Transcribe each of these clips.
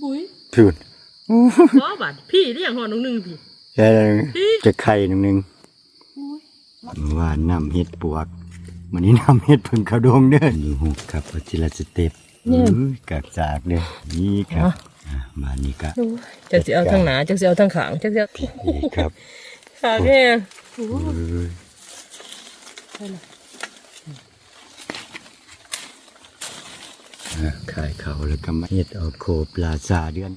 บุ้ยพูดว้าบาดพี่เรียกหอหนึ่งหนึ่งพี่แค่จะไข่หนึ่งหนึ่งบุ้ยว่าน้ำเห็ดปวกวันนี้น้ำเห็ดเพิ่งเขาดงเด้ออยู่หกครับเอาทีละสเต็ปอุ้ยกักจากเด้อนี่ครับอะมานี่ครับจักสิเอาทางหนาจักสิเอาทางขางจักสิเอานี่ครับขางแห้ง เอ้ยอะ ขายเขาแล้วก็มาเห็ดออกโคปลาซาเดือน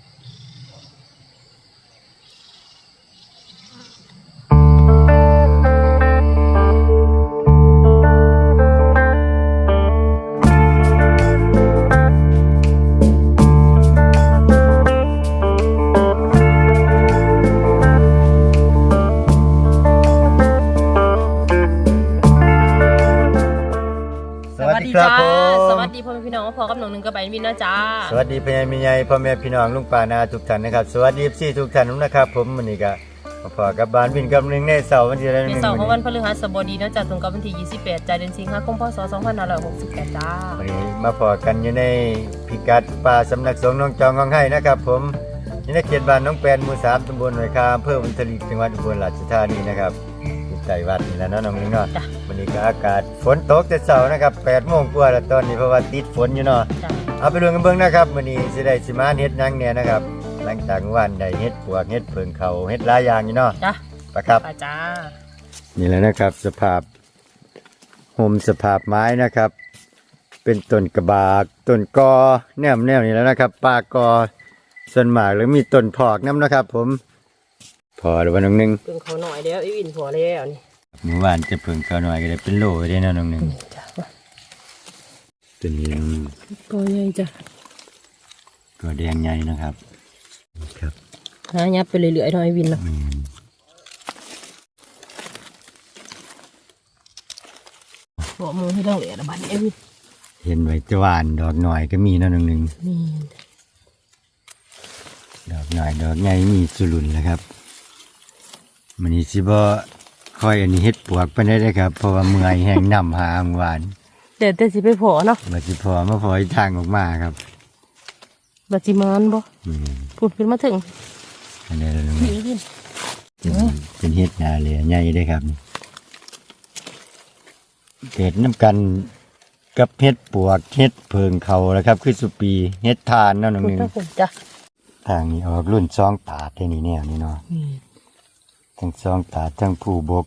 สวัสดีจ้าสวัสดีพ่อแม่พี่น้องพอกับหนองหนึ่งกับใบมินนะจ้าสวัสดีพี่ใหญ่มีใหญ่พ่อแม่พี่น้องลุงป้านาทุกท่านนะครับ สวัสดีพี่ทุกท่านนะครับ ผมวันนี้ก็มาพอกับบ้านวินกับหนึ่งในเสาร์วันที่อะไรหในนึ่งเสาร์ของวัวันนพฤหัสบดีนะจ้าตรงกับวันที่ 28จ้าเดือนสิงหาคมพศ2568จ้าวันนี้มาพอกันอยู่ในพิกัดป่าสำนักสงฆ์น้องจองกองให้นะครับ ผมอยู่ในเขตบ้านน้องแปนหมู่สามตำบลหน่วยคาอำเภอวันทลีจังหวัดอุบลราชธานีนะครับอยู่ ใต้วัดนี่แหละเนาะน้องนิ้งเนาะจ้ะ วันนี้ก็อากาศฝนตกแต่เช้านะครับ8โมงกว่าแล้วตอนนี้เพราะว่าติดฝนอยู่เนาะ จ้าเอาไปดูกันเบิ่งนะครับมื้อนี้สิได้สิมาเฮ็ดหยังเนี่ยนะครับ หลังจากวันได้เฮ็ดปวกเฮ็ดเพิงเขาเฮ็ดหลายอย่างอยู่เนาะจ้าปะครับ ไปจ้านี่แหละนะครับสภาพห่มสภาพไม้นะครับ เป็นต้นกระบากต้นกอแนวแนวนี่แหล้วนะครับปลากอส่วนมากแล้วมีต้นพอกน้ำนะครับ ผม พอหรือว่าน้องหนึงเพิ่งเขาหน่อยแล้วไอ้วินพอแล้วนี่เมื่อวานจะเพิ่งเขาหน่อยก็ได้เป็นโหลได้เนาะน้องหนึงจ้าตัวนี้น้องหนึ่งก็ใหญ่จ้าก็แดงใหญ่นะครับนี่ครับหายับไปเรื่อยๆหน่อยวินเนาะอืมหัวมือให้ต้องเหลือระบาดนี้ไอ้วินเห็นไว้จะหวานดอกหน่อยก็มีเนาะน้องหนึงนี่ดอกหน่อยดอกใหญ่มีสุรุนนะครับ มันนี้สิบ่ค่อยอันนี้เฮ็ดปวกไปได้เลยครับ เพราะว่าเมื่อยแห้งน้ำหาเมื่อวานเดี๋ยวแต่สิไปพอเนาะบัดสิพอมาพออีกทางออกมาครับบัดจิมานบ่อืมพูดขึ้นมาถึงอันนี้เราพี่วินเป็นเป็นเฮ็ดนาเลยใหญ่ได้ครับนี่เกิดน้ำกันกับเฮ็ดปวกเฮ็ดเพิงเขาแล้วครับ คือสุปีเฮ็ดทานเนาะน้องพูดหนึงทั้งผมจ้าทางนี้ออกรุ่นซองตาดได้นี่แนวนี่เนาะนี่ ทั้งซองตาดทั้งผู้บก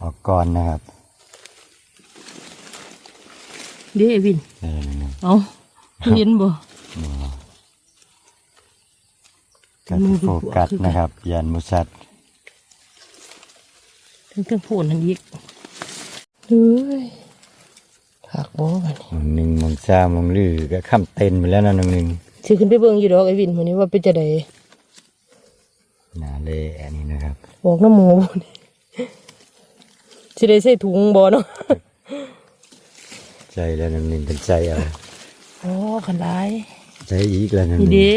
ออกก่อนนะครับเดี๋ยวไอ้วิน เออนี่เอาเห็นบ่ก็จะโฟกัสนะครับยันมุสัตทั้งเครื่องพูนนั่นอีกเฮ้ยหักบ่กันมองหนึ่งมองซามองลือก็ข้ามเต็นไปแล้วนะน้องหนึ่งสิขึ้นไปเบิ่งอยู่ดอกไอ้วินมื้อนี้ว่าเป็นจะได หนาเลอันนี้นะครับบอกน้ำหมูบ่นี่สิได้ใส่ถุงบ่เนาะใจแล้วน้องหนึ่งเป็นใจเอาอ๋อคันหลายใจอีกแล้วน้องหนี่นึ่งเด้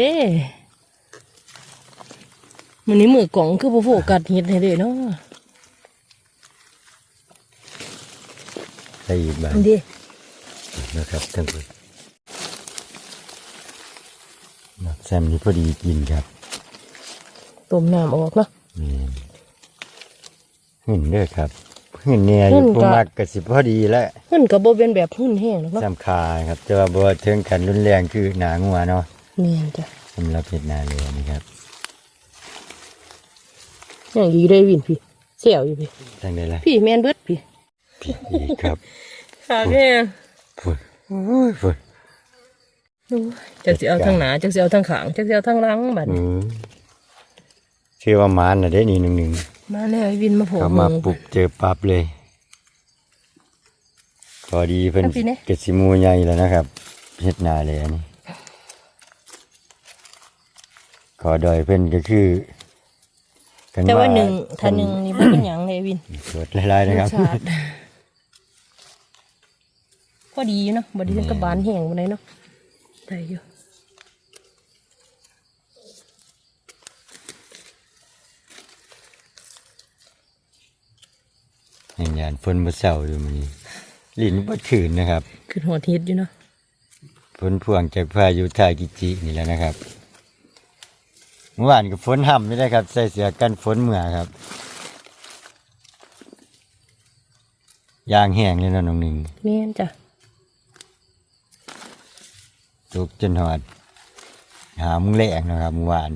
มื้อนี้มือกล่องคือบ่โฟกัสเฮ็ดให้เด้เนาะใจอีกบ้างนี่เด้นะครับทั้งหมดนักแซมนี่พอดีกินครับ ต้มน้ำออกเนาะนี่หุ่นเด้อครับหุ่นเนี่ยอยู่หุ่นผู้ก็มักกสิพอดีแล้วหุ่นก็บ่เป็นแบบหุ่นแห้งหรอกเนาะสำคาครับแต่ว่าบัวเทิงกันรุนแรงคือหนางัวเนาะแม่นจ้ะสำหรับเห็ดนาเลยนะครับอย่างดีได้วินพี่เสี่ยวอยู่พี่ทางใดล่ะพี่แม่นเบิดพี่พี่อีกครับค่ะแม่ฝุ่นโอ้ยฝุ่นจักสิเอาทางหนาจักสิเอาทางขางจักสิเอาทางหลังบัดอืนี้ม ชื่อว่ามานน่ะเด้นี่หนึ่งหนึ่งมาแล้วไอ้วินมาโผล่ เขามาปลุกเจอปั๊บเลยพอดีเพิ่นเอาพี่เนี่ยกระสิมูใหญ่แล้วนะครับเฮ็ดนาเลยอันนี้ขอดอยเพิ่นก็คือกันแต่ว่าหนึ่งเพิ่ถ้าหนึ่งนี่บ่เป็นหยังเลยไอ้วินสดหลายๆนะครับสชาติพอดีอยู่เนาะบ่ดีถึงกับบานแห้งบ่ได้เนาะได้อยู่ เห็นยานฝนบ่เศร้าอยู่มื้อนี้ลิ้นบ่ขืนนะครับคือหัวทิศอยู่เนาะฝผลพวงจากพายุทากิจินี่แหล้วนะครับเมื่อวานก็ฝนห่ำไม่ได้ครับ ใส่เสื้อกันฝนเมื่อครับยางแห้งเลยเนาะน้องหนึ่งแม่นจ้ะตกจนหอด หามุงแรงนะครับเมื่อวาน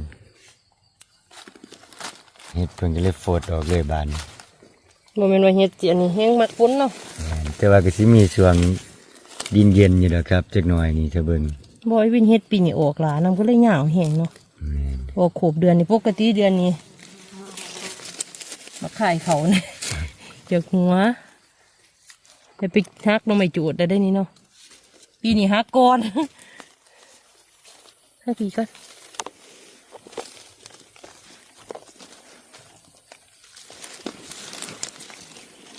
เฮ็ดเพิ่งก็เลยโฟดออกเลยบาน โมเมนต์ว่าเฮ็ดจีอันนี้แห้งมักฝนเนาะแม่นแต่ว่าก็สิมีช่วงดินเย็นอยู่นะครับจักหน่อยนี่เธอเบิ่งบอยวินเฮ็ดปีนี้ออกหลานำก็เลยหยาวแห้งเนาะแม่นออกขบเดือนนี่ปกติเดือนนี้มาขายเขาเนี่ยเจากหัวไปไปฮักลงไม่จูดได้ได้นี่เนาะปีนี้ฮักก่อนฮักปีก่อน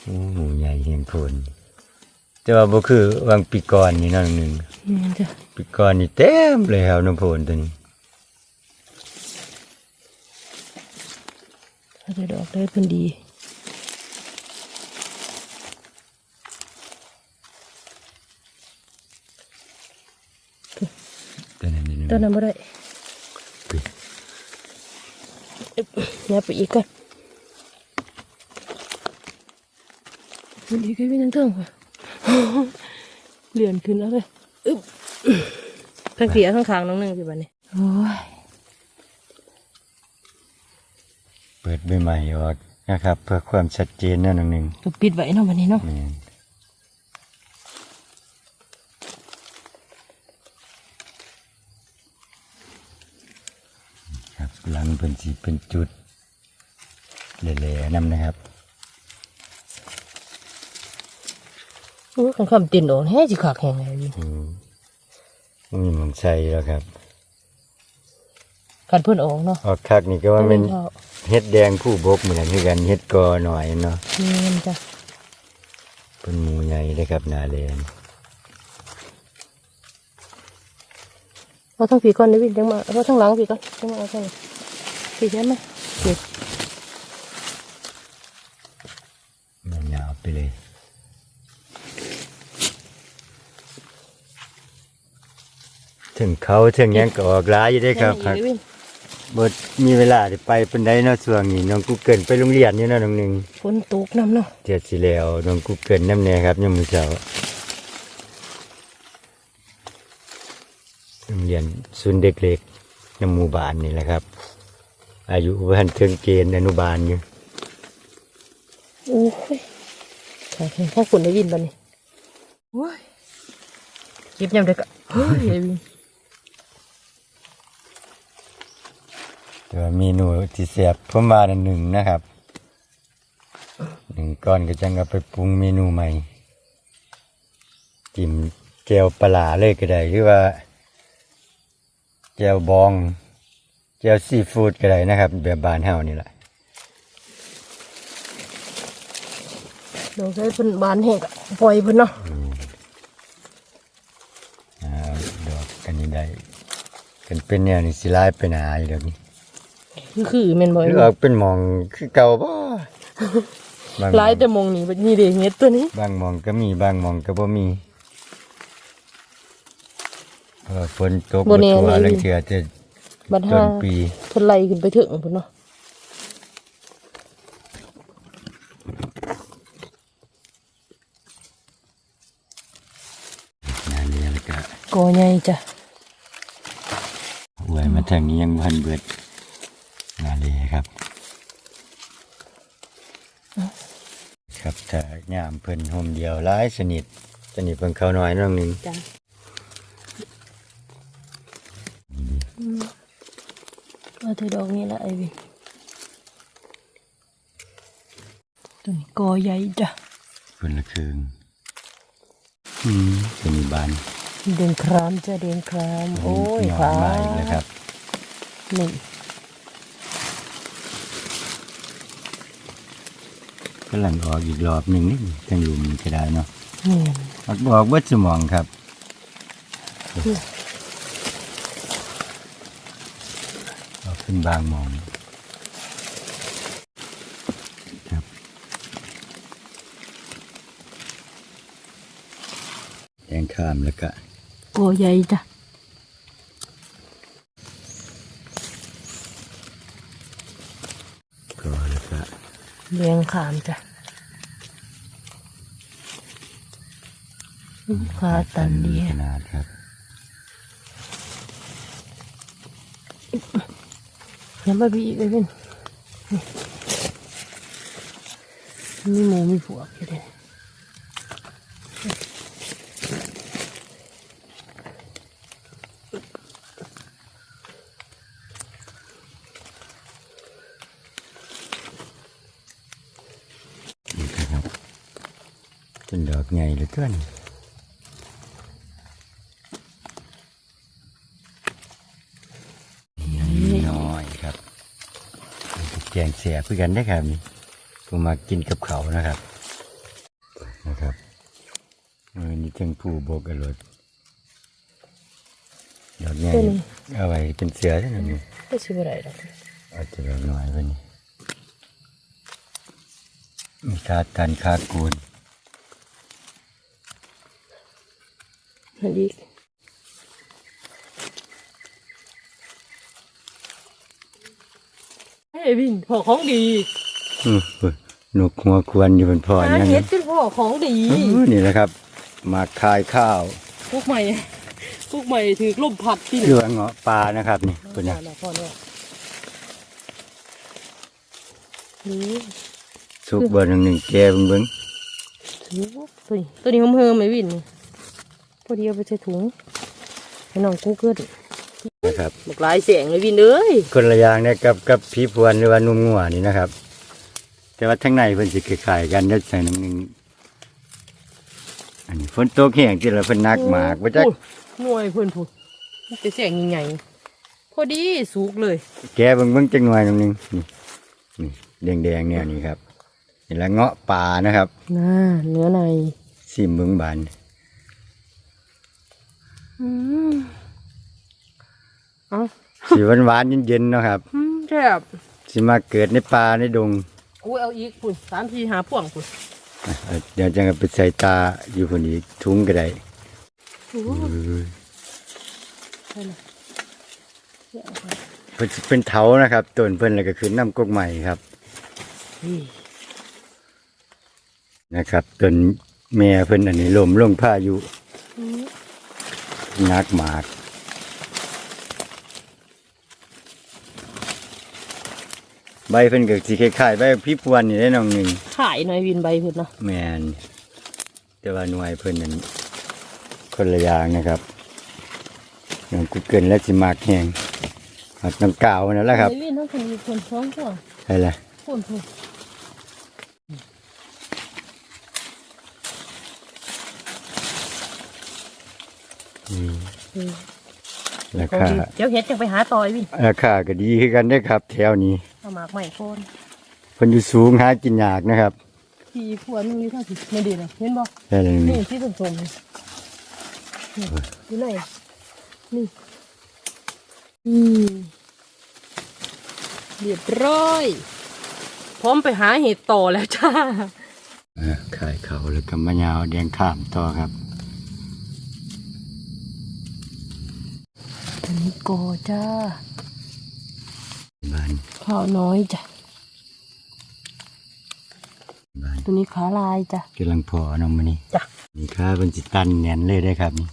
โอ้หมูใหญ่ เห็นผลแต่ว่าบ่คือวางปีก่อนนี่เนาะน้องหนึ่งนี่นจ้ะปีก่อนนี่เต็มเลยครับน้ำโพนตัวนี้ถ้าจะดอกได้เพิ่นดีตัวนั้นนี่ต้นนะนั้นบ่ได้อึ๊บยับไปอีกก่อน มันดีก็วิ่งทั้งเทิงค่ะเลื่อนขึ้นแล้วเลยอึ๊บทั้งเสียทั้งคางน้องหนึ่งสิบันนี้โอ้ยเปิดใบใหม่ออกนะครับ เพื่อความชัดเจนเนาะน้องหนึ่งก็ปิดไว้เนาะวันนี้เนาะแม่นครับหลังเป็นสีเป็นจุดเละๆนำนะครับ อ้ยขันคำตินโดนแฮ่จิขากแห้งเลยวินอืมบ่มีหมองใส่แล้วครับขันเพื่อนออกเนาะออกคักนี่ก็ว่าเป็นเท่าเฮ็ดแดงผู้บกเหมือนกันคือกันเฮ็ดกอหน่อยเนาะเงินจ้ะเป็นหมูใหญ่เลยครับหนาแลนเอาทั้งผีก่อนเดี๋ยววินเดี๋ยวมาเอาทั้งหลังผีก่อนเดี๋ยวมาเอาทั้งนี้ผีใช่ไหมผีมันยาวไปเลย ถึงเขาถึงหยังก็ออกหลายอยู่ได้ครับยังอีกเดี๋ยววินบดมีเวลาได้ไปเป็นไดเนาะช่วงนี้น้องกูเกิลไปโรงเรียนอยู่เนาะน้องหนึ่งฝนตกน้ำเนาะเจ็ดสิแล้วน้องกูเกิลน้ำแน่ครับยามมื้อเช้าโรงเรียนศูนย์เด็กเล็กในหมู่บ้านนี่แหละครับ อายุพันถึงเกณฑ์อนุบาลอยู่โอ้ยขากแห้งข้างฝนได้วินบันนี้โอ้ยเก็บยำเด็กอะเฮ้ยได้วิน ต่ว่าเมนูที่แซ่บผมว่าอันหนึ่งนะครับหนึ่งก้อนก็จังเอาไปปรุงเมนูใหม่จิ้มแก้วปลาร้าเลยก็ได้หรือว่าแก้วบองแก้วซีฟู้ดก็ได้นะครับ แบบบ้านเฮานี่แหละดอกใช้เพิ่นบานแห้งอะปล่อยเพิ่นเนาะอ่าดอกกันนี้ได้กันเป็นแนวนี้สิลายไปหนาอยู่เดี๋ยวนี้ คือคือแม่นบ่หไอ้รือวินว่าเป็นหมองคือเก่าบ่บางหหลายแต่มองนี่บัดนี้เด้เฮ็ดตัวนี้บางหมองก็มีบางหมองก็บ่มีเพราะว่าฝนตกบ่แน่ทั่วนี่ลังเทื่อจะบัดต้ห้านปีเพิ่นไล่ขึ้นไปถึงพุ่นเนาะงานนี้แล้วก็กอใหญ่จ้ะไว้มาทางนี้ยังพันเบิดงานเลยครับ ครับถ้ายามเพิ่นห่มเดียวหลายสนิทสนิทเพิ่นเขาน้อยน้องหนึงจ้ะเอาแต่ดอกนี้ละไอ้วินตัวนี้กอใหญ่จ้ะเพิ่นละครึ่งอืมเป็นบานเดินครามจ้ะเดินครามโอ้ยหน่อขามาอีกแล้วครับนี่ กำลังออกอีกรอบหนึ่งนี่จังอยู่มันก็ได้เนาะนี่ออกบอกเบิดสมองครับออกขึ้นบางหมองครับแยงข้ามแล้วก็โกใหญ่จ้ะ ก็แล้วก็ เลี้ยงขามจ้ะขาตันดีขนาดครับยังไม่บีอีกเลยเป็นมีหมูมีผัวอยู่เลย นี่ครับเป็นดอ กใหญ่เหลือเกินน้อยครับแกงเสียเพื่อกันได้อครับนี่ผมมากินกับเขาวนะครับ นะครับเออนี่เทิงผู้โบกอรถดอกใหญ่เอาไว้เป็นเสือใช่ไหมนี่ก็ชิบอะไรดอกอาจจะดอกน้อยไปนี่มีคาตันคากูล นั่นอีกเฮ้ยวินพ่อของดีอือเฮ้ยนกหัวควรอยู่บนพอหานั่นเห็ดเป็นพ่อของดีอื้อนี่แหละครับมาคายข้าวพวกใหม่พวกใหม่ถือลมพัดที่เรือเงาะปลานะครับนี่คุณนะนะพ่อเนี่ยนี่สุกเบอร์หนึ่งหนึ่งแกเบิ่งเบิ้งถือตัวนี้ตัวนี้เฮิมๆไหมวินนี่ พอดีเอาไปใส่ถุงให้น้องกูเกิลนะครับบักหลายเสียงเลยวินเอ้ยคนละอย่างเนี่ยกับกับผีพวนหรือว่านุ่มงัวนี่นะครับ แต่ว่าทั้งในเพิ่นสิคล้ายๆกันได้ใส่น้ำหนึ่งอันนี้ฝนตกแห้งที่เราเพิ่นนักหมากบ่จักโอ้ยหน่วยเพื่อนพูดจะเสียงใหญ่ๆพอดีสุกเลย แกเบิ่งเบิ่งจังหน่อยน้ำหนึงนี่นี่แดงๆเนี่ยนี่ครับนี่ละเงาะป่านะครับน่าเนื้อในสิมเบิ่งบานอืม เอาสิหวานๆเย็นๆเนาะครับอืมแซ่บสิมาเกิดในป่าในดงกูเอาอีกคุณสามทีหาพ่วงคุณอะเอาเดี๋ยวจะเอาไปใส่ตาอยู่คนอีกถุงก็ได้โอ้เออใช่เลยเดี๋ยวเอาไปเพิ่นสิเป็นเถานะครับต้นเพิ่นแล้วก็คือน้ำกกใหม่ครับนี่นะครับต้นแม่เพิ่นอันนี้ลมลงพายุอืม นักหมากใบเพิ่นก็สิคล้ายๆใบพี่พวนนี่ได้น้องหนึ่งขายหน่อยวินใบเพื่นเนาะแมนแต่ว่าหน่วยเพิ่นนั้นคนละอย่างนะครับน้องกุเกิลและสิมากแหงหักน้ำกาวนั่นแหละครับไอ้วินทั้งคนมีคนท้องพ่วงใช่ละพ่นพ่น อืม อืม ราคาเดี๋ยวเฮ็ดจะไปหาต่อยวินราคาก็ดีคือกันได้อครับ แถวนี้เอาหมากใหม่โคนเพิ่นอยู่สูงหากินยากนะครับทีพวนมันมีเท่าสิไม่ดีนะเห็นบ่ใช่เลยนี่นี่ที่สมๆนี่นี่อยู่ไหนนี่อืมเรียบร้อย พร้อมไปหาเห็ดต่อแล้วจ้าอ่าขายเขาแล้วก็มะยาวแดงข้ามต่อครับ อันนี้ โกจ้าบ้านข้าวน้อยจ้ะบ้านตัวนี้ขาลายจ้ะกำลังพอเน้องมานี่จ้ะนี่ค่าเป็นจิตันแน่นเลยได้อครับนี่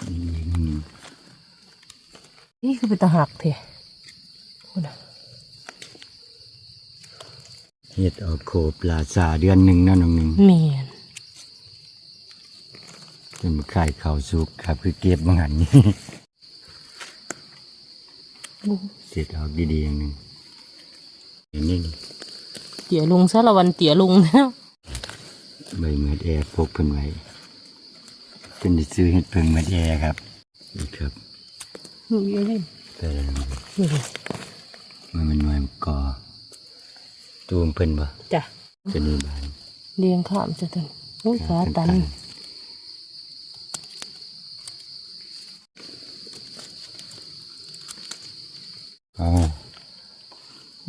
อืมนี่คือเป็นตะหักเถอะพูดนะเฮ็ดออกโคบลาซาเดือนหนึ่งเนาะน้องหนึ่งเมียนเป็นมาขายข้าวสุกครับ คือเก็บบางหันนี่ เสร็จออกดีๆอย่างหนึ่งอย่างนี้นี่เตี๋ยลุงซะละวันเตี๋ยลุงนะใบเมือดแอร์พกเพิ่นไว้เป็นได้ซื้อเฮ็ดเพิ่งเมือดแอร์ครับนี่ครับนี่เอ้ยแต่ละนี่เลยมันเป็นหน่วยกอตูมเพิ่นบ่จ้ะจะนี่บานเรียงข้ามจะตันโอ้ยขาตัน อ๋อ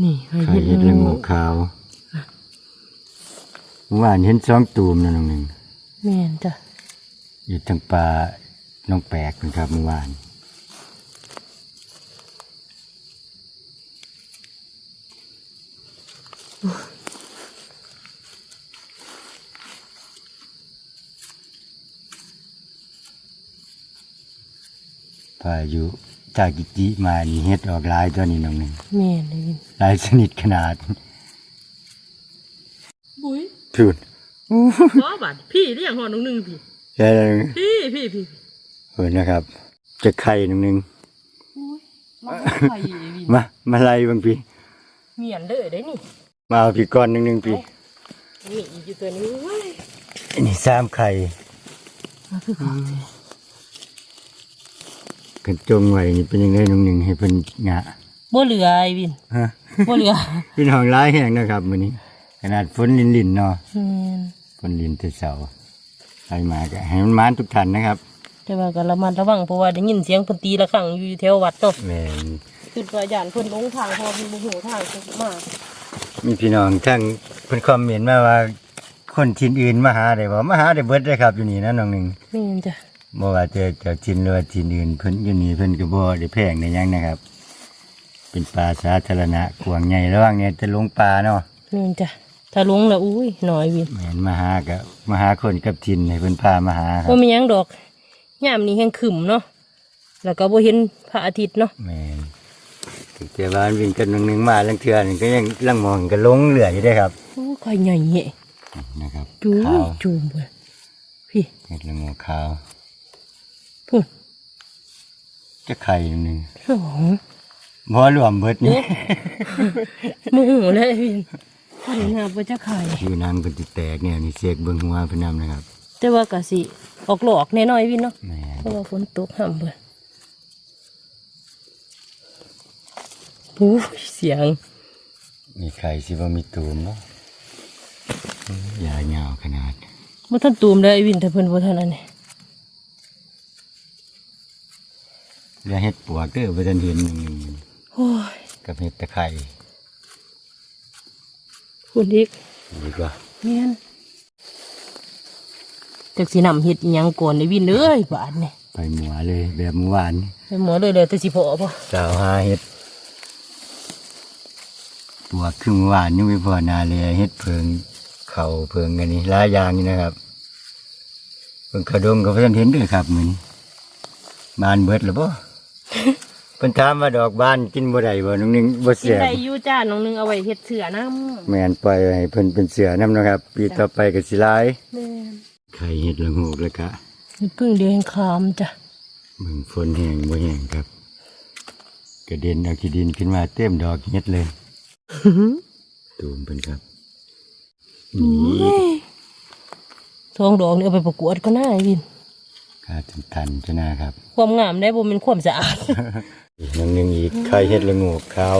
นี่ให้ขายเห็เฮ็ดดเลละยโงกขาวเมื่อวานเห็นสองตูมนั่นน้องหนึ่งเมียนจ้ะอยู่ทางป่าน้องแปลกนะครับเมื่อวานพายุ จากกิจิมานี่เฮ็ดออกหลายตัวนี้น้องหนึ่งแม่นเลยวินหลายชนิดขนาดบุ้ยพูดว้าบาดพี่เรียกหอน้องหนึ่งพี่ ใช่แล้วพี่พี่พี่เออนะครับ จะไข่น้องหนึ่งอุ้ยมาไข่วินมามาไล่บางพี่เมียนเด้อได้นี่มาเอาพี่ก้อนหนึ่งหนึ่งพี่นี่อีกอยู่ตัวนี้เว้ยอันนี้สามไข่มาคือเขา กันจงไว้นี่เป็นยังไงน้องหนึ่งให้เพิ่นงะบ่เหลือไอ้วินฮะบ่เหลือพี่น้องร้ายแห้งนะครับมื้อนี้ ขนาดฝนลินลินๆเนาะแม่นฝนลินแต่เช้าใครมาก็ให้มันมานทุกท่านนะครับแต่ว่าก็ระมัดระวังเพราะว่าได้ยินเสียงเพิ่นตีละครั้งอยู่แถววัดเนาะแม่นคือว่าย่านเพิ่นลงทางพอมีบ่ฮู้ทางมามีพี่น้องทั้งเพิ่นคอมเมนต์มาว่า คนทินอื่นมาหาได้บ่มาหาได้เบิดเลยครับอยู่นี่นะน้องหนึ่งแม่นจ้ะ บ่ว่าจะจากทินหรือว่าทินอื่นเพิ่นอยู่นี่เพิ่นก็บ่ได้แพงได้หยังนะครับ เป็นป่าสาธารณะกว้างใหญ่ระหว่างเนี่ยจะลงป่าเนาะแม่นจ้ะถ้าลงแล้วอุ้ยหน่อยวินแม่นมาหาก็มาหาคนกับทินให้เพิ่นพามาหาครับ่บมีหยังดอกยามนี้แห้งขึ้มเนาะแล้วก็บ่เห็นพระอาทิตย์เนาะแม่นถึงแต่ว่ามันวิ่งกันหนึงๆมาลังเทื่อนี่ก็ยังลังมองก็ลงเหลืออยู่เด้ครับโอ้ไข่ใหญ่แยะนะครับจูขาวจูมเบิ่พี่ เห็ดละโงขาวพุ่น จะไข่หนึงสองบ่รวมเบิดนี่โมโหเลยพี่พอดีนาบ่จะไข่อยู่นางเพิ่นสิแตกเนี่ยนี่เสกเบิ่งหัวเพิ่นนำนะครับ แต่ว่าก็สิออกหลอกแน่น้อยพี่เนาะแม่นเพราะว่าฝนตกห่ำเบิ่โอ้ยเสียง มีไข่สิบ่มีตูมเนาะอืมยายาวขนาดบ่ทันตูมเลยไอ้วินถ้าเพิ่นบ่ทันอันนี้ เรือเฮ็ดปวกเด้อบ่ทันเห็นหนึงโอ้ยกับเฮ็ดตะไคร้คุณอีกดีกว่าแม่นจักสินำเฮ็ดอิหยังก่อนไอ้วินเอ้ยบาดนี่ไปหมัวเลยแบบเมื่อวานนี่ไปหมอเลยเลยแต่สิพอบ่สาวหาเฮ็ดปวกครึ่งเมื่อวานยังไม่พอนาเลยเฮ็ดเพิงเข่าเพิงกันนี่หลายอย่างนี่นะครับเพิ่งกระดงก็บ่ทันเห็นเด้อครับมื้อนี้บานเบิดแล้วบ่ เพิ่นถามว่าดอกบานกินบ่ได้บ่น้องหนึงบ่กินเสียได้อยู่จ้าน้องนึงเอาไว้เฮ็ดเสือน้ำแม่นปล่อยให้เพิ่นเป็นเสือนํนะครับ ปีต่อไปก็สิหลายแม่นไข่เฮ็ดละโงกแล้วก็เฮ็ดพึ่งแดงขามจ้ะมึงฝนแห้งบ่แห้งครับ กระเด็นเอาขี้ดินขึ้นมาเต็มดอกเฮ็ดเลยตูมเพิ่นครับนี่ทองดอกนี่เอาไปประกวดก็น่าไอ้วิน ขาดทันๆจะนะครับ ความงามได้บ่แม่นความสะอาดอีกหนึ่งหนึ่งอีกไข่เฮ็ดละโงกขาว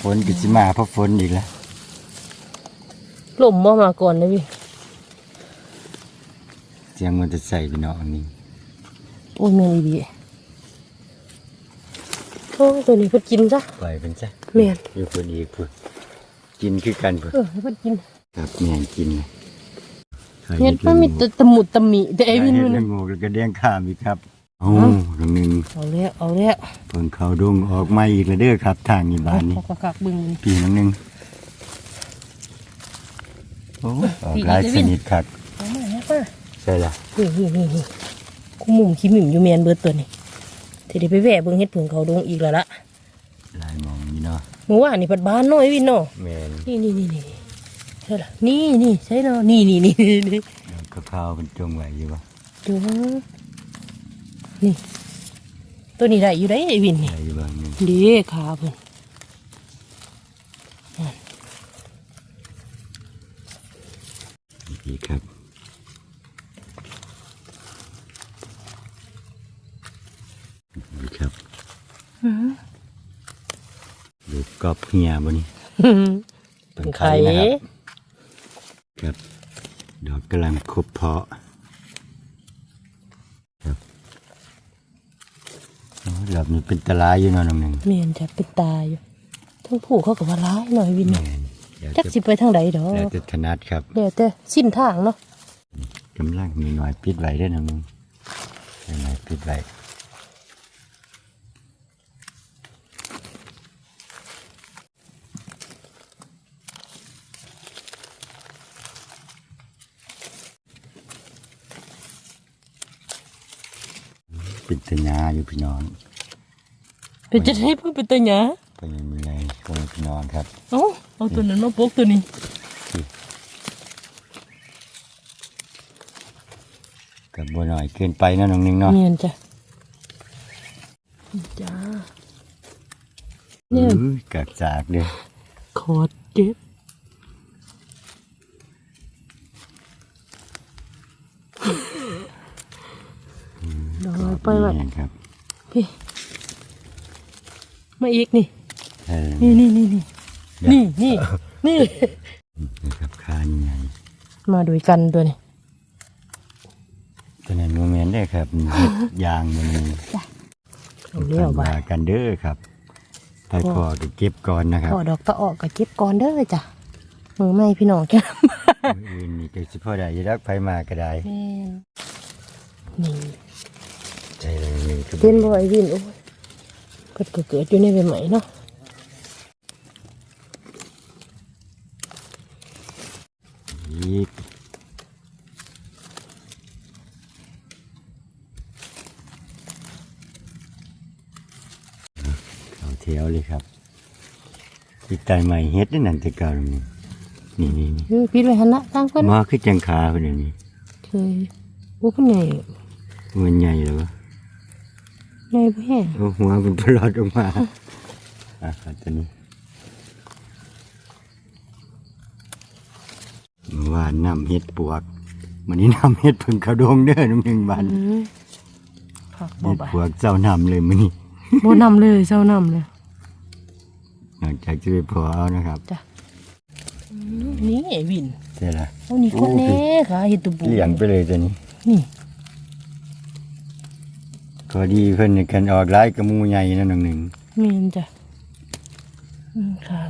ฝนก็สิมาเพราะฝนอีกแล้วลมบ่มาก่อนเลยวินเสียงมันจะใส่พี่น้องนี่โอ้ยแม่นอีดีโอ้ตัวนี้เพิ่นกินจ้ะปล่อยเป็นซะแม่นอยู่เพิ่นอีกเพิ่นกินคือกันเพิ่นเออเพิ่นกินครับแม่นกินเลย เฮ็ดมันมีแต่ตะหมุดตะหมิแต่ไอ้วินเฮ็มัดนละโงกแล้วก็แดงข้ามอีกครับโอ้ตรงหนึงเอาแล้วเอาแล้วเพิ่นเข้าดงออกมาอีกแล้วเด้อครับ ทางนี้บ้านนี้เอาคักๆเบิ่งมันปีหนึงหนึงโอ้ออกหลายชนิดครับเอามาแล้วมาใช่ละนี่นี่นี่นี่กูมุมขี้หมิ่มอยู่แมนเบิดตัวนี้ทีเดียวไปแหวะเบิ่งเฮ็ดผึ่งเขาดงอีกแล้วละหลายหมองนี่เนาะเมื่อวานนี่เพัดบ้านน้อยวินเนาะแม่นนี่นี่นี่นี่ ใช่ละนี่นี่ใช่เนาะนี่นี่นี่นี่ดอกกะเพราเป็นจงไว้อยู่บ่ดูนี่ ตัวนี้ได้อยู่ได้ไอ้วินนี่ได้อยู่บ้างหนึงเดีขาเพิ่นอีกครับนี่ครับดูกรอบเหียบ่นี่เป็นไข่นะครับ ครับ ดอกกำลังครบเพาะครับโอ้ยรอบนี้เป็นตะลายอยู่เนาะน้องหนึ่งเมียนจะเป็นตาอยู่ทั้งผู้เขาก็ว่าร้ายหน่อยวินแม่เนาะนเดี๋ยวจักจะสิไปทางใดดอกแล้วจะถนัดครับ เดี๋ยวแต่สิ้นทางเนาะ กำลังมีหน่อยปิดไว้ด้วยนะมึงมีหน่อยปิดไว้ เป็นตัญาอยู่พี่น้องเป็นจะได้เพิ่มเป็นตัวหยาไปยังมีไงคนพี่น้องครับเอ้าเอาตัวนั้นมาปกตัวนี้กับบัวหน่อยเกินไปนะน้องนิ่งเนาะเนียนจ้ะจ้าเนี่ยอื้อกักจากเด้อขอดเก็บลอยไปไว้ นี่ครับ พี่ มาอีกนี่ เออนี่นี่นี่นี่นี่นี่นี่นี่ครับคานใหญ่มาด้วยกันตัวนี้ตัวนั้นโมเมนต์ได้ครับเฮ็ดยางมันนี่เอาเลี้ยวไปว่ากันเด้อครับไปพอก็เก็บก่อนนะครับพอดอกตะออกก็เก็บก่อนเด้อจ้ะมือไม่พี่น้องจ้ะมื้ออื่นนี่ก็สิพอได้อยักไปมาก็ได้ แม่นนี่ใจเลยนี่ คือเป็นบ่ไอ้วินโอ้ยเกิดก็เกิดอยู่ในใบไม้เนาะอีกเข้าเที่ยวเลยครับอีกไตใหม่เฮ็ดนี่นั่นแต่เก่านี่นี่นี่นี่เออปิดไว้หันละตั้งคนมาคือจังขาเพิ่นอันนี้เคยโอ้คนใหญ่มันใหญ่แล้ววะ ใหญ่บ่แห้งเอาหัวเป็นพลอดออกมาอะครับตัวนี้เมื่อว่านน้ำเห็ดปวกวันนี้น้ำเห็ดเพิ่งเขาดงเด้อน้ำหนึ่งบานอืมผักบ่เห็ดบาปวกเจ้าน้ำเลยมื้อนี้บ่นำเลยเจ้านำเลยหลังจากจะไปพอเอานะครับอืมนี่ไอ้วินเจ้าละ เอานี่คนแน่ค่ะเห็ดตัวปูเลี้ยงไปเลยตัวนี้ นี่พ อดีเพิ่นนี่กันออกร้ายกระมูใหญ่นั่นหนึ่งแม่นจ้ะอืมค่ะ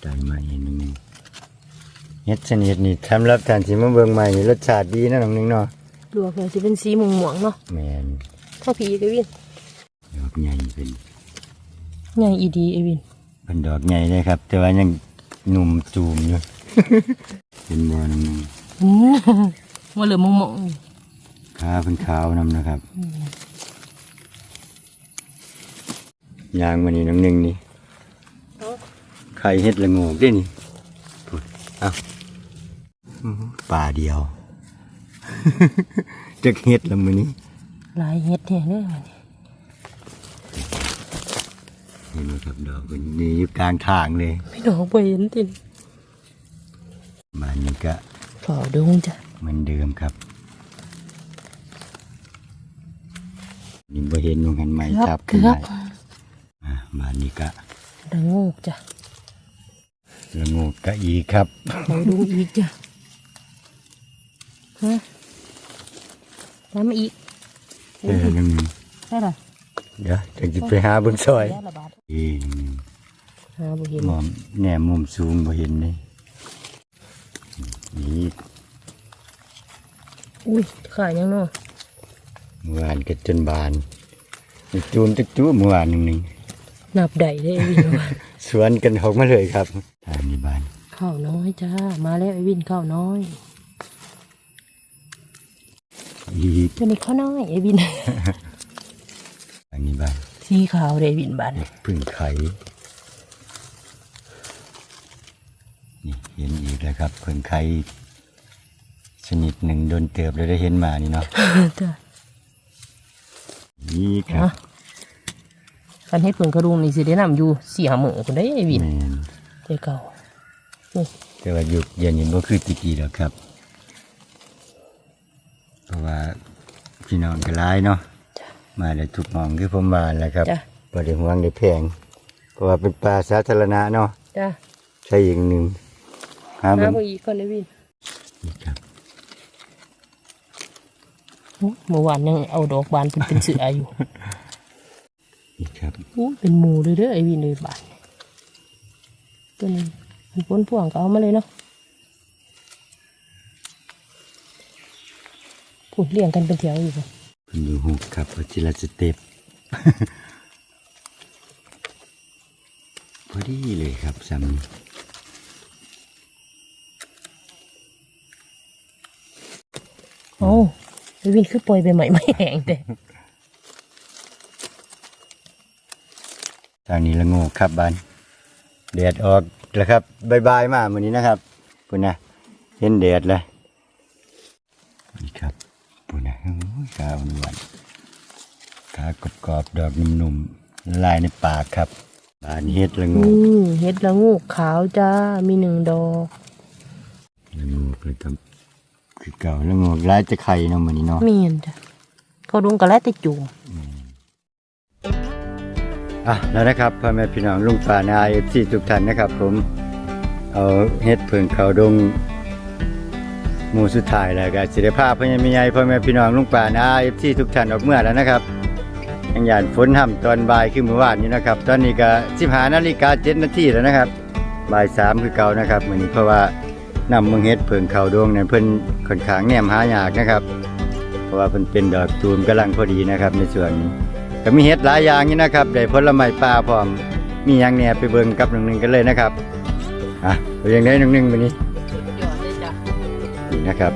ใจใหม่หนึ่งเฮ็ดชนิดนี้สำหรับท่านที่มาเบิ่งใหม่นี่รสชาติดีนะน้องหนึ่งเนาะลวกแล้วสิเป็นสีม่วงๆเนาะแม่นถ้าผีไอ้วินดอกใหญ่เป็นใหญ่อีดีไอ้วินเป็นดอกใหญ่เลยครับ แต่ว่ายังหนุ่มจูมอยู่ เป็นบัวน้ำหนึ่ง อืม ว่าเหลือมองๆอยู่ขาเป็นขาวนำนะครับยางมันนี่น้ำหนึ่งนี่ไข่เฮ็ดละโงกเด้นี่พูดเอ้าอื้อหือป่าเดียวจักเฮ็ดละมื้อนี้หลายเฮ็ดแท้เลยมันเห็นไหมครับดอกมันนี่อยู่กลางทางเลยไม่ดอกบ่เห็นตินบ้านนี้ก็ขอดงจ้ะ เหมือนเดิมครับนี่บ่เห็นวงกันไหมจับคขึ้นรัได้บอะบ้านนี้ก็ดังงูกจ้ะละโงกกะอีครับขอดูอีกจ้ะฮะตามมาอีกเออนึงได้ละเดี๋ยวจะจิไปหาเบิ่งซอยได้ละบาทเองหาบ่เห็นมอมแหนมมุมสูงบ่เห็นเลยนี่ อุ้ยขายยังเนาะเมื่อวานก็จนบานมีจูนตึกจู้เมื่อวานหนึงหนึงนับได้เลยไอ้วินว่าสวนกันออกมาเลยครับทางนี้บ้านข้าวน้อยจ้ามาแล้วไอ้วินข้าวน้อยอีกตัวนี้ข้าวน้อยไอ้วินทางนี้บ้านสีขาวเลยไอ้วินบานพึ่งไข่นี่เห็นอีกแล้วครับพึ่งไข่ ชนิดหนึ่งโดนเติบแล้วได้เห็นมานี่เนาะจ้ะนี่ครับฮะคันให้เพิ่นกระดุมนี่สิได้นำอยู่สี่ห้าหมื่นคนได้ไอ้วินแม่นเจ้าเก่านี่แต่ว่ายุคเย็นนี้บ่คือตะกี้แล้วครับ เพราะว่าพี่น้องก็ร้ายเนาะมาได้ทุกหมองคือผมมาแหล้วครับจ้ะบ่ได้ห่วงได้แพงเพราะว่าเป็นป่าสาธารณะเนาะจ้าใช่อีกหนึ่งหาหาเบิ่งบ่อีกก่อนไอ้วินนี่ครับโอ้ เมื่อวานยังเอาดอกบานเป็นเป็นเสืออยู่นี่ครับโอ้เป็นหมูเลยเด้อไอ้วินเลยบานตัวนี้มีพ้นพ่วงก็เอามาเลยเนาะพูดเรียงกันเป็นแถวอยู่ป่ะคุณดูหูครับเอาจิละสเต็ปพอดีเลยครับซ้ำโอ้ไป วินคือปล่อยไปใหม่ไม่แห้งแต่ทางนี้ละโงูครับบานแดดออกแล้วครับบายบายมาวันนี้นะครับปุ่นนะเห็นแดดเลยนี่ครับปุ่นนะโอ้ยขาวหวานขากรอบๆดอกนุ่มๆละลายในปากครับบานเฮ็ดละโงูอืมเฮ็ดละงูกขาวจ้ามีหนึ่งดอกละโงูเลยครับ คือเก่าละโงูลายจะไข่เนาะวันนี้เนาะมีเห็นจ้ะเขาดุงกระแลแต่จูงอะแล้วนะครับพ่อแม่พี่น้องลุงป่านาเอฟซีทุกท่านนะครับ ผมเอาเฮ็ดเพิ่งเขาดงหมู่สุดท้ายแล้วก็สิได้พาพ่อแม่มีใหญ่พ่อแม่พี่น้องลุงป่านาเอฟซีทุกท่านออกเมื่อแล้วนะครับยังหยานฝนห่ำตอนบ่ายคือเมื่อวานนี้นะครับ ตอนนี้ก็15นาฬิกา7นาทีแล้วนะครับบ่ายสามคือเก่านะครับมื้อนี้เพราะว่า นำเมืองเฮ็ดเพิ่งเขาดงเนี่ยเพิ่นค่อนข้างแนมหายากนะครับ เพราะว่าเพิ่นเป็นดอกตูมกำลังพอดีนะครับ ในส่วนนี้ก็มีเห็ดหลายอย่างนี่นะครับได้ผลไม้ป่าพร้อมมีอย่างเนี่ยไปเบิ่งกับหนึ่งๆกันเลยนะครับอะไปยังได้หนึ่งๆวันนี้ยอดเลยจ้ะนี่นะครับ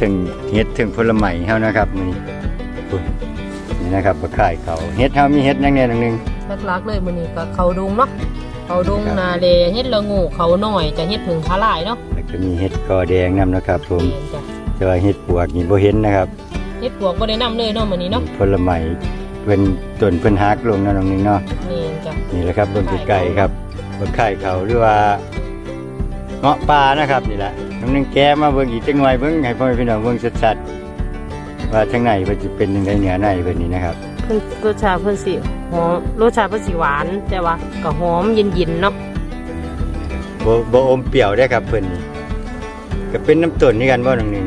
ถึงเห็ดถึงผลไม้เฮานะครับมื้อนี้อุ๊ยนี่นะครับบ่ขายเขาเห็ดเฮามีเห็ดอย่างเนี่ยหนึ่งลักๆเลยมื้อนี้ก็เขาดุงเนาะเขาดุงครับนาเลเฮ็ดละงูกเขาหน่อยจะเฮ็ดผึ่งขาลายเนาะ ๆแล้วก็มีเห็ดกอแดงนํนะครับ ผมเห็นจ้ะแต่ว่าเห็ดปวกนี่บ่เห็นนะครับเฮ็ดปวกบ่ได้นํเลยเนาะมื้อนี้เนาะผลไม้เพิ่นต้นเพิ่นหักลงเนาะน้องๆเนาะนี่จ้ะนี่แหละครับเบิ่งไกลๆครับเบิ่งไข่เขาหรือว่าเงาะปลานะครับนี่แหละน้องนึงแกะมาเบิ่งอีกจังหน่อยเบิ่งให้พ่อแม่พี่น้องเบิ่งชัดๆว่าทางไหนเพิ่นสิเป็นจังไดเหนือในเพิ่นนี่นะครับเพิ่นรสชาติเพิ่นสิหอมรสชาติเพิ่นสิหวานแต่ว่าก็หอมเย็นๆเนาะบ่บ่อมเปรี้ยวได้อครับเพิ่นนี่ ก็เป็นน้ำต้นนี่กันบ่น้องนึง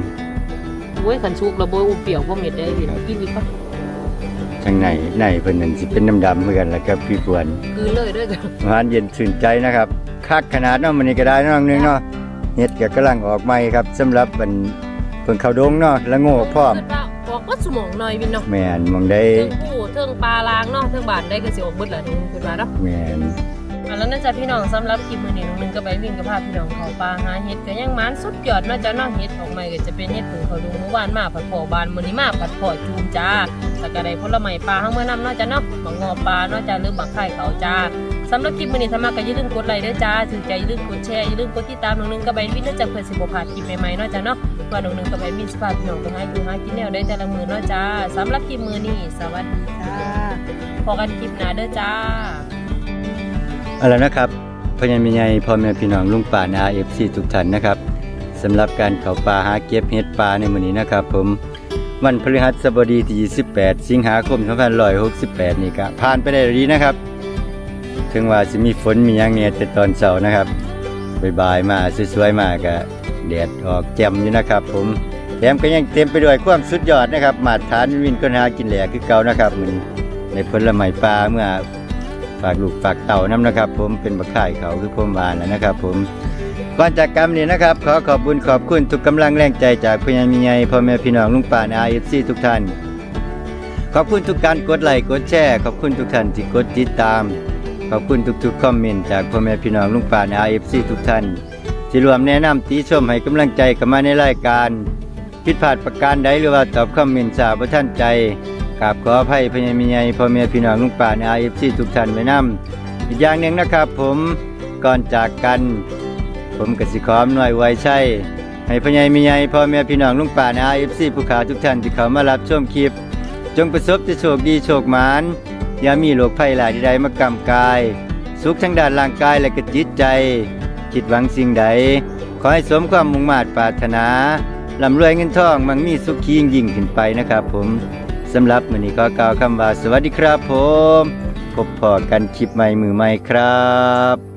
โอ้ยคันสุกแล้วบ่อุ้มเปรี้ยวบ่เม็ดได้เห็นกินอีกปะทางในในเพิ่นนั่นสิเป็นน้ำดำเหมือนกันแล้วก็พี่ควรคือเลยเด้อจ้ะหวานเย็นชื่นใจนะครับคักขนาดเนาะมื้อนี้ก็ได้เนาะน้องนึงเนาะเฮ็ดก็กำลังออกใหม่ครับสำหรับมันเพิ่นเข้าดงเนาะละโง่พร้อมคิดว่าออกวัดสมองหน่อยวินเนาะแม่นหมองได้เทิงผู้เทิงปลาล้างเนาะเทิงบานได้ก็สิออกเบิดแหละนึงคือว่าเนาะ แม่น อะแล้วนั่นจะพี่น้องสำหรับคลิปมือนี้น้องนึงก็ไปวิ่งกับพาพี่น้องเขาปลาหาเห็ดก็ยังมานสุดยอดนาะจ้ะเนาะเห็ดออกใหม่ก็จะเป็นเห็ดผงเขาดูเมื่อวานมาผัดผอบานมื้อนี้มาผัดผอจูมจ้าแล้วก็ได้ผลไม้ปลาทั้งเมื่อนำเนาะจ้ะเนาะบักงอปลานาะจ้ะหรือบักไข่เขาจ้าสำหรับคลิปมือนี้ถ้ามาก็อย่าลืมกดไลค์ด้วยจ้าถึงใจอย่าลืมกดแชร์อย่าลืมกดติดตามน้องนึงก็ไปวิ่งนาะจ้ะเพื่อสิบ่พลาดคลิปใหม่ๆนาะจ้ะเนาะว่าน้องนึงกับไอ้มินสพาพี่น้องไปหาอยู่หากินแนวได้แต่ละมือนาะจ้าสำหรับคลิปมือนี้สวัสดีจ้าพอกันคลิปหน้าเด้อจ้า เอาละนะครับพญ่แม่ใหญ่พ่อแม่พี่น้องลุงป่านา FC ทุกท่านนะครับสำหรับการเข้าป่าหาเก็บเห็ดป่าในมื้อนี้นะครับ ผมวันพฤหัสบดีที่28 สิงหาคม2568 นี่ก็ผ่านไปได้ดีนะครับ ถึงว่าสิมีฝนมีหยังเนี่ยแต่ตอนเช้านะครับบ่ายๆมาสวยๆมาก็แดดออกแจ่มอยู่นะครับ ผมแถมก็ยังเต็มไปด้วยความสุดยอดนะครับ มาตรฐานวินคนหากินแหลกคือเก่านะครับมือนี้ในผลไม้ป่าเมื่อ ฝากลูกฝากเต่าน้ำนะครับ ผมเป็นบักข่ายเขาคือพมวานแล้วนะครับ ผมก่อนจากกรรมนี้นะครับ ขอขอบคุญขอบคุณทุกกำลังแรงใจจากพญามีไงพ่อแม่พี่น้องลุงป่านอาเอฟซีทุกท่าน ขอบคุณทุกการกดไลค์กดแชร์ขอบคุณทุกท่านที่กดติดตาม ขอบคุณทุกๆคอมเมนต์จากพ่อแม่พี่น้องลุงป่านอาเอฟซีทุกท่านที่รวมแนะนำติชมให้กำลังใจกันมาในรายการ ผิดพลาดประการใดหรือว่าตอบคอมเมนต์สาบ่ท่านใจ กราบขออภัยพญามีไงพ่อแม่พี่น้องลุงป่าในไอเอฟซีทุกท่านไว้นำอีกอย่างหนึ่งนะครับผมก่อนจากกัน ผมกสิขอมหน่วยไว้ใช่ให้พญามีไงพ่อแม่พี่น้องลุงป่าในไอเอฟซีผู้ขาทุกท่านที่เขามารับชมคลิป จงประสบแต่โชคดีโชคหมานอย่ามีโรคภัยหลายใดมากำกาย สุขทั้งด้านร่างกายและก็จิตใจ คิดหวังสิ่งใด ขอให้สมความมุ่งมา่ปรารถนาลำรวยเงินทองมั่งมีสุขยิ่งยิ่งขึ้นไปนะครับผม สำหรับมื้อนี้ก็กล่าวคำว่าสวัสดีครับผม พบพอกันคลิปใหม่มือใหม่ครับ